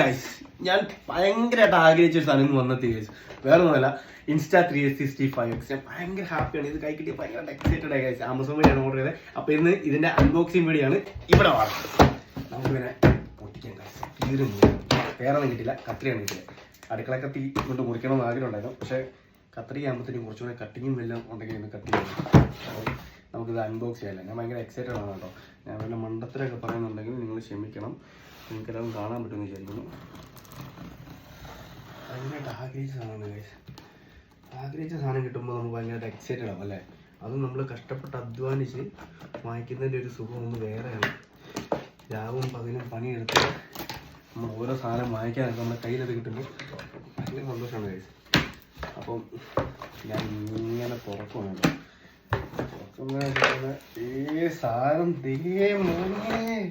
Guys ഞാൻ ഭയങ്കരമായിട്ട് ആഗ്രഹിച്ച ഒരു സാധനം വന്നെത്തി ഗൈസ് വേറെ ഒന്നുമല്ല Insta three sixty five X ഞാൻ ഭയങ്കര ഹാപ്പിയാണ് ഇത് കൈ കിട്ടിയ ഭയങ്കര എക്സൈറ്റഡ് ആയി ഗൈസ് ആമസോൺ വഴിയാണ് ഓർഡർ ചെയ്തത്. അപ്പൊ ഇന്ന് ഇതിന്റെ അൺബോക്സിംഗ് വീഡിയോ ഇവിടെ നമുക്ക് നമുക്കിങ്ങനെ പൊട്ടിക്കാൻ ഗൈസ് തീരും വേറെ കിട്ടില്ല കത്രിയാണ് കിട്ടിയത്. അടുക്കള കത്തി കൊണ്ട് മുറിക്കണമെന്ന് ആഗ്രഹം ഉണ്ടായിരുന്നു. പക്ഷേ കത്രി ആകുമ്പോഴത്തേക്കും കുറച്ചുകൂടെ കട്ടിങ്ങും എല്ലാം ഉണ്ടെങ്കിൽ ഇന്ന് കട്ട് നമുക്കിത് അൺബോക്സ് ചെയ്യാമല്ലോ ഞാൻ ഭയങ്കര എക്സൈറ്റഡ് ആണ് കേട്ടോ. ഞാൻ വല്ല മണ്ടത്തിലൊക്കെ പറയുന്നുണ്ടെങ്കിൽ നിങ്ങൾ ക്ഷമിക്കണം. നിങ്ങൾക്കെല്ലാം കാണാൻ പറ്റുമെന്ന് വിചാരിക്കുന്നു. ഭയങ്കരമായിട്ട് ആഗ്രഹിച്ച സാധനമാണ് ഗൈസ് ആഗ്രഹിച്ച സാധനം കിട്ടുമ്പോൾ നമുക്ക് ഭയങ്കരമായിട്ട് എക്സൈറ്റഡ് ആവും അല്ലേ? അതും നമ്മൾ കഷ്ടപ്പെട്ട് അധ്വാനിച്ച് വാങ്ങിക്കുന്നതിന്റെ ഒരു സുഖം ഒന്ന് വേറെയാണ്. രാവും പകലും പണിയെടുത്ത് നമ്മൾ ഓരോ സാധനം വാങ്ങിക്കാനൊക്കെ നമ്മുടെ കയ്യിലത് കിട്ടുമ്പോൾ ഭയങ്കര സന്തോഷമാണ് ഗൈസ് അപ്പം ഞാൻ ഇങ്ങനെ തുറക്കുവാണ് കേട്ടോ. തുറക്കുന്ന ഏ സാധനം തിരികെ മോനെ.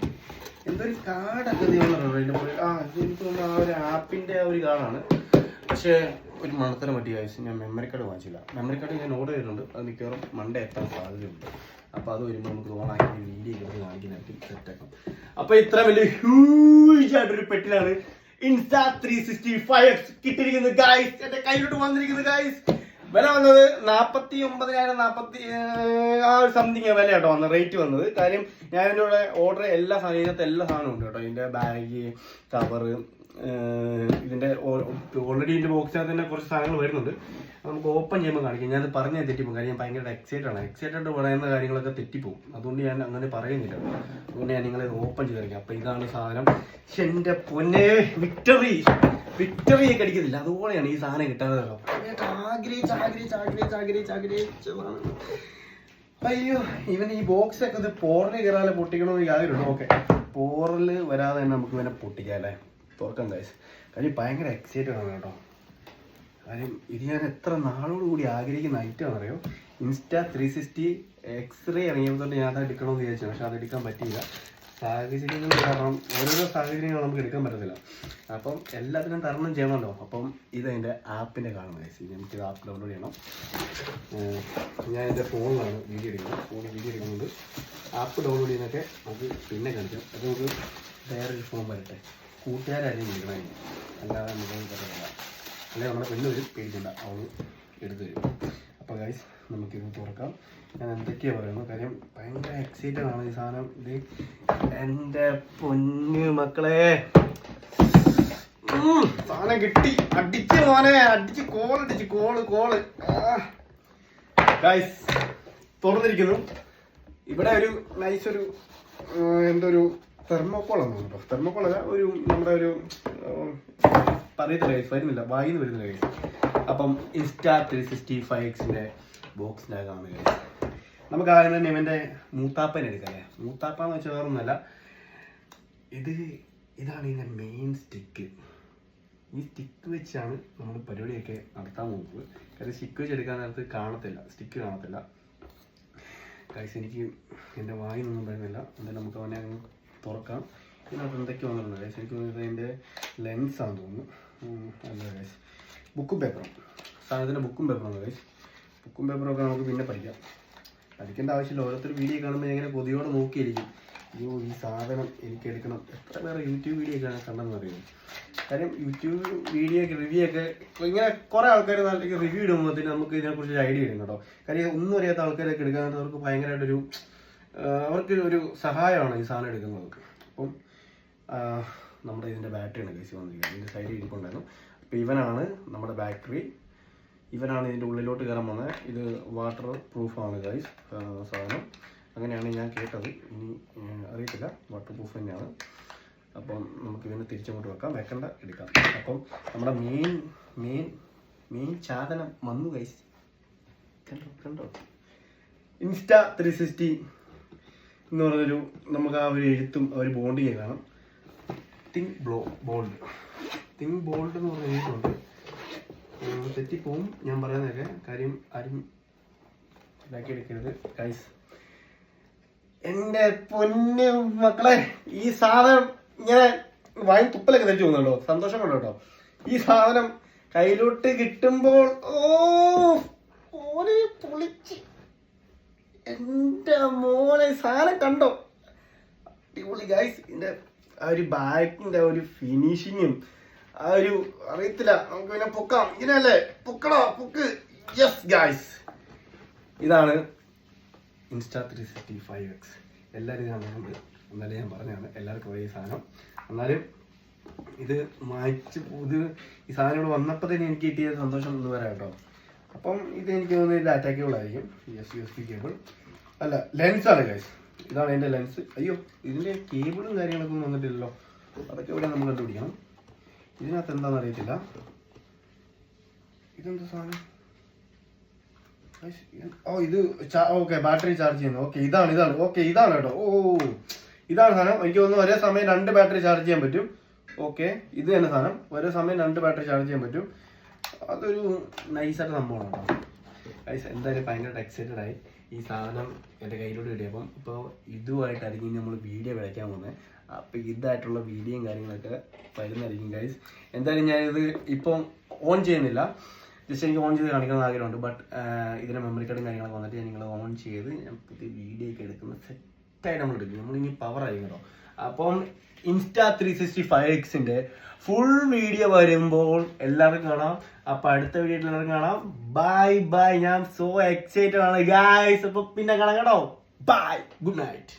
എന്തൊരു കാർഡൊക്കെ അതിന്റെ മുകളിൽ ആ എനിക്ക് തോന്നുന്നു ആ ഒരു ആപ്പിന്റെ ആ ഒരു കാർഡാണ് പക്ഷേ ഒരു മണത്തരം പറ്റിയ കാര്യം ഞാൻ മെമ്മറി കാർഡ് വാങ്ങിച്ചില്ല. മെമ്മറി കാർഡ് ഞാൻ ഓർഡർ ചെയ്തിട്ടുണ്ട്. അത് മിക്കവാറും മണ്ടേ എത്താൻ സാധ്യതയുണ്ട്. അപ്പോൾ അത് വരുമ്പോൾ നമുക്ക് ഓണാക്കി വീഡിയോ എടുത്ത് വാങ്ങിക്കുന്നതായിരിക്കും സെറ്റാക്കും അപ്പോൾ ഇത്ര വലിയ ഹ്യൂജ് ആയിട്ടൊരു പെട്ടിലാണ് ഇൻസ്റ്റാ ത്രീ സിക്സ്റ്റി ഫൈവ് കിട്ടിയിരിക്കുന്നത് ഗായ്സ് എന്റെ കയ്യിലോട്ട് വന്നിരിക്കുന്നത് ഗായ്സ് വില വന്നത് നാൽപ്പത്തി ഒമ്പതിനായിരം നാൽപ്പത്തി ആ ഒരു സംതിങ് വില കേട്ടോ വന്നത് റേറ്റ് വന്നത്. കാര്യം ഞാൻ ഇതിന്റെ കൂടെ ഓർഡർ എല്ലാ സാധനം ഇതിനകത്ത് എല്ലാ സാധനവും ഉണ്ട് കേട്ടോ. ഇതിന്റെ ബാഗ് കവറ് ഇതിന്റെ ഓൾറെഡി ഇതിന്റെ ബോക്സിനകത്ത് തന്നെ കുറച്ച് സാധനങ്ങൾ വരുന്നുണ്ട്. നമുക്ക് ഓപ്പൺ ചെയ്യുമ്പോൾ കാണിക്കും. ഞാനത് പറഞ്ഞാൽ തെറ്റിപ്പോകും കാര്യം ഞാൻ ഭയങ്കര എക്സൈറ്റഡ് ആണ്. എക്സൈറ്റഡ് പറയുന്ന കാര്യങ്ങളൊക്കെ തെറ്റിപ്പോകും അതുകൊണ്ട് ഞാൻ അങ്ങനെ പറയുന്നില്ല. അതുകൊണ്ട് ഞാൻ നിങ്ങളെ ഓപ്പൺ ചെയ്തിരിക്കാം അപ്പോൾ ഇതാണ് സാധനം. പക്ഷെ എന്റെ പൊന്നെ. വിക്ടറി വിക്ടറി ഒക്കെ അടിക്കുന്നില്ല. അതുപോലെയാണ് ഈ സാധനം കിട്ടാതെ അയ്യോ ഇവൻ ഈ ബോക്സ് ഒക്കെ ഇത് പോറിന് കയറാതെ പൊട്ടിക്കണമെന്ന് യാതൊരു ഓക്കെ പോറിൽ വരാതെ തന്നെ നമുക്ക് ഇവനെ പൊട്ടിക്കാം അല്ലേ? തുറക്കാം കാര്യം ഭയങ്കര എക്സൈറ്റഡ് ആണ് കേട്ടോ. കാര്യം ഇത് ഞാൻ എത്ര നാളോട് കൂടി ആഗ്രഹിക്കുന്ന ഐറ്റം അറിയോ? ഇൻസ്റ്റാ ത്രീ സിക്സ്റ്റി എക്സ്റേ ഇറങ്ങിയപ്പോൾ ഞാൻ അത് എടുക്കണമെന്ന് വിചാരിച്ചു പക്ഷെ അത് എടുക്കാൻ പറ്റിയില്ല. സാഹചര്യങ്ങൾ കാരണം ഓരോരോ സാഹചര്യങ്ങൾ നമുക്ക് എടുക്കാൻ പറ്റത്തില്ല. അപ്പം എല്ലാത്തിനും തരണം ചെയ്യണമല്ലോ. അപ്പം ഇതതിന്റെ ആപ്പിന്റെ കാണുന്നത് ഗൈസ് നമുക്ക് ഇത് ആപ്പ് ഡൗൺലോഡ് ചെയ്യണം. ഞാൻ എന്റെ ഫോണിലാണ് വീഡിയോ എടുക്കുന്നത്. ഫോണിൽ വീഡിയോ എടുക്കുന്നത്. ആപ്പ് ഡൗൺലോഡ് ചെയ്യുന്നൊക്കെ നമുക്ക് പിന്നെ കാണിക്കാം. അത് നമുക്ക് വേറൊരു ഫോൺ വരട്ടെ. കൂട്ടുകാരായിരിക്കും വിളിക്കണമെങ്കിൽ അല്ലാതെ നമുക്ക് പറ്റത്തില്ല അല്ലെങ്കിൽ നമ്മുടെ പേജ് ഉണ്ട്. അവൾ എടുത്തു തരും. അപ്പോൾ ഗൈസ് നമുക്കിത് തുറക്കാം. ഞാൻ എന്തൊക്കെയാണ് പറയുന്നത്? കാര്യം ഭയങ്കര എക്സൈറ്റഡ് ആണ് ഈ സാധനം. ഇത് എന്റെ പൊന്നു മക്കളെ. സാധനം കിട്ടി. അടിച്ച് മോനെ അടിച്ച് കോൾ അടിച്ച് കോൾ കോൾ ഗൈസ് തുറന്നിരിക്കുന്നു. ഇവിടെ ഒരു നൈസ് ഒരു എന്തൊരു എന്തോ ഒരു തെർമോക്കോൾ ആണ് കേട്ടോ തെർമോക്കോൾ അല്ല ഒരു നമ്മുടെ ഒരു പറയത്തില്ല ഗൈസ് വരുന്നില്ല വായിന്ന് വരുന്ന ഗൈസ് അപ്പം ഇൻസ്റ്റാ ത്രീ സിക്സ്റ്റി ഫൈവ് എക്സിന്റെ ബോക്സിനകമാണ് ഗൈസ് നമുക്ക് ആദ്യം തന്നെ ഇവന്റെ മൂത്താപ്പൻ എടുക്കാം മൂത്താപ്പ എന്ന് വെച്ചാൽ വേറൊന്നുമല്ല. ഇത് ഇതാണ് ഇതിന്റെ മെയിൻ സ്റ്റിക്ക് ഈ സ്റ്റിക്ക് വെച്ചാണ് നമ്മൾ പരിപാടിയൊക്കെ നടത്താൻ പോകുന്നത്. കാര്യം സ്റ്റിക്ക് വെച്ച് എടുക്കാൻ നേരത്ത് കാണത്തില്ല. സ്റ്റിക്ക് കാണത്തില്ല. കാഴ്ച എനിക്ക് എന്റെ വായിനൊന്നും പറയുന്നില്ല എന്തായാലും നമുക്ക് അവനെ അങ്ങ് തുറക്കാം. ഇതിനകത്ത് എന്തൊക്കെ വന്നിട്ടുണ്ട് ഗൈസ് എനിക്ക് തോന്നുന്നത് അതിന്റെ ലെൻസാന്ന് തോന്നുന്നു. അല്ല ഗൈസ് ബുക്കും പേപ്പറും സാധനത്തിന്റെ ബുക്കും പേപ്പറാണ് ഗൈസ് ബുക്കും പേപ്പറൊക്കെ നമുക്ക് പിന്നെ പഠിക്കാം. പഠിക്കേണ്ട ആവശ്യമില്ല. ഓരോരുത്തർ വീഡിയോ കാണുമ്പോൾ ഞാൻ ഇങ്ങനെ കൊതിയോടെ നോക്കിയിരിക്കും. അയ്യോ ഈ സാധനം എനിക്ക് എടുക്കണം. എത്ര പേരെ യൂട്യൂബ് വീഡിയോ ഒക്കെ കണ്ടെന്ന് അറിയുമോ കാര്യം യൂട്യൂബ് വീഡിയോ ഒക്കെ റിവ്യൂ ഒക്കെ ഇങ്ങനെ കുറെ ആൾക്കാർ നല്ല റിവ്യൂ ഇടുമ്പോഴത്തേന് നമുക്ക് ഇതിനെക്കുറിച്ച് ഒരു ഐഡിയ ഇടും കേട്ടോ കാര്യം ഒന്നും അറിയാത്ത ആൾക്കാരൊക്കെ എടുക്കാനായിട്ട് അവർക്ക് ഭയങ്കരമായിട്ടൊരു അവർക്ക് ഒരു സഹായമാണ് ഈ സാധനം എടുക്കുന്നത് അപ്പം നമ്മുടെ ഇതിന്റെ ബാറ്ററിയാണ് കേസ് വന്നിരിക്കുന്നത്. ഇതിന്റെ സൈഡിൽ ഇരിപ്പുണ്ടായിരുന്നു. അപ്പോൾ ഇവനാണ് നമ്മുടെ ബാറ്ററി ഇവനാണ് ഇതിന്റെ ഉള്ളിലോട്ട് കയറാൻ പോകുന്നത്. ഇത് വാട്ടർ പ്രൂഫാണ് ഗൈസ് സാധനം. അങ്ങനെയാണ് ഞാൻ കേട്ടത്. ഇനി അറിയത്തില്ല. വാട്ടർ പ്രൂഫ് തന്നെയാണ്. അപ്പം നമുക്ക് ഇതിനെ തിരിച്ചങ്ങോട്ട് വെക്കാം. വെക്കണ്ട എടുക്കാം. അപ്പം നമ്മുടെ മെയിൻ മെയിൻ മെയിൻ ചാതനം വന്നു ഗൈസ് കണ്ടോ കണ്ടോ? ഇൻസ്റ്റ ത്രീ സിക്സ്റ്റി എന്ന് പറഞ്ഞൊരു നമുക്ക് ആ ഒരു എഴുത്തും ആ ഒരു ബോണ്ടിങ് കാണാം. Think blow bold think bold എന്ന് പറഞ്ഞ ഉം, തെറ്റിപ്പോവും. ഞാൻ പറയുന്നതൊക്കെ കാര്യം ആരും ഇതാക്കി എടുക്കരുത് ഗൈസ് എന്റെ പൊന്ന് മക്കളെ ഈ സാധനം ഇങ്ങനെ വായും തുപ്പലൊക്കെ തെറ്റി പോകുന്നുണ്ടോ? സന്തോഷം കൊണ്ടോ കേട്ടോ? ഈ സാധനം കയ്യിലോട്ട് കിട്ടുമ്പോൾ ഓ ഓനെ പൊളിച്ച്. എന്റെ മോനെ സാധനം കണ്ടോ? അടിപൊളി ഗൈസ് ഇതിന്റെ ആ ഒരു ബാക്കിന്റെ ഒരു ഫിനിഷിങ്ങും ആ ഒരു അറിയത്തില്ല നമുക്ക് പിന്നെ പൊക്കാം. ഇങ്ങനെയല്ലേ? പൊക്കടാ പൊക്ക്. യെസ് ഗായ്സ് ഇതാണ് Insta three sixty five X എല്ലാവരും കാണുന്നുണ്ട് എന്നാലും ഞാൻ പറഞ്ഞതാണ് എല്ലാവർക്കും ഒരേ സാധനം. എന്നാലും ഇത് മായ്ച്ച് ഇത് ഈ സാധനം ഇവിടെ വന്നപ്പോൾ തന്നെ എനിക്ക് കിട്ടിയ സന്തോഷം എന്ന് പറയാം കേട്ടോ. അപ്പം ഇത് എനിക്ക് തോന്നുന്നത് ലാറ്റ കേബിൾ ആയിരിക്കും. S U S P cable അല്ല ലെൻസാണ് ഗൈസ് ഇതാണ് എന്റെ ലെൻസ് അയ്യോ ഇതിന്റെ കേബിളും കാര്യങ്ങളൊക്കെ ഒന്നും വന്നിട്ടില്ലല്ലോ. അതൊക്കെ ഇവിടെ നമ്മൾ കണ്ടുപിടിക്കണം. ഇതിനകത്ത് എന്താണെന്ന് അറിയത്തില്ല. ഇതെന്താ സാധനം? ഓ ഇത് ഓക്കെ ബാറ്ററി ചാർജ് ചെയ്യുന്നത് ഓക്കെ ഇതാണ് ഇതാണ്. ഓക്കെ ഇതാണ് കേട്ടോ. ഓ ഇതാണ് സാധനം. എനിക്ക് തോന്നുന്നു ഒരേ സമയം രണ്ട് ബാറ്ററി ചാർജ് ചെയ്യാൻ പറ്റും. ഓക്കെ ഇത് തന്നെ സാധനം. ഒരേ സമയം രണ്ട് ബാറ്ററി ചാർജ് ചെയ്യാൻ പറ്റും. അതൊരു നൈസായിട്ട് സംഭവമാണ് എന്തായാലും ഭയങ്കര എക്സൈറ്റഡ് ആയി. ഈ സാധനം എന്റെ കയ്യിലോട്ട് കിട്ടിയപ്പം ഇപ്പോൾ ഇതുമായിട്ടായിരിക്കും നമ്മൾ വീഡിയോ വിളയ്ക്കാൻ പോകുന്നത് അപ്പോൾ ഇതായിട്ടുള്ള വീഡിയോയും കാര്യങ്ങളൊക്കെ വരുന്നതായിരിക്കും ഗൈസ് എന്തായാലും ഞാനിത് ഇപ്പം ഓൺ ചെയ്യുന്നില്ല. ജസ്റ്റ് എനിക്ക് ഓൺ ചെയ്ത് കാണിക്കണം ആഗ്രഹമുണ്ട്. ബട്ട് ഇതിന്റെ മെമ്മറി കാർഡും കാര്യങ്ങളൊക്കെ വന്നിട്ട് ഞാൻ നിങ്ങൾ ഓൺ ചെയ്ത് ഞാൻ പുതിയ വീഡിയോ ഒക്കെ എടുക്കുന്ന സെറ്റായിട്ട് നമ്മൾ എടുക്കും. നമ്മളിനി പവർ ആയിരിക്കും കേട്ടോ. അപ്പം ഇൻസ്റ്റാ ത്രീ സിക്സ്റ്റി ഫൈവ് എക്സിന്റെ ഫുൾ വീഡിയോ വരുമ്പോൾ എല്ലാവർക്കും കാണാം. അപ്പൊ അടുത്ത വീഡിയോ എല്ലാവർക്കും കാണാം. ബൈ ബൈ ഞാൻ സോ എക്സൈറ്റഡ് ആണ്. ഗായ്സ് അപ്പൊ പിന്നെ കാണാം കേട്ടോ. Bye good night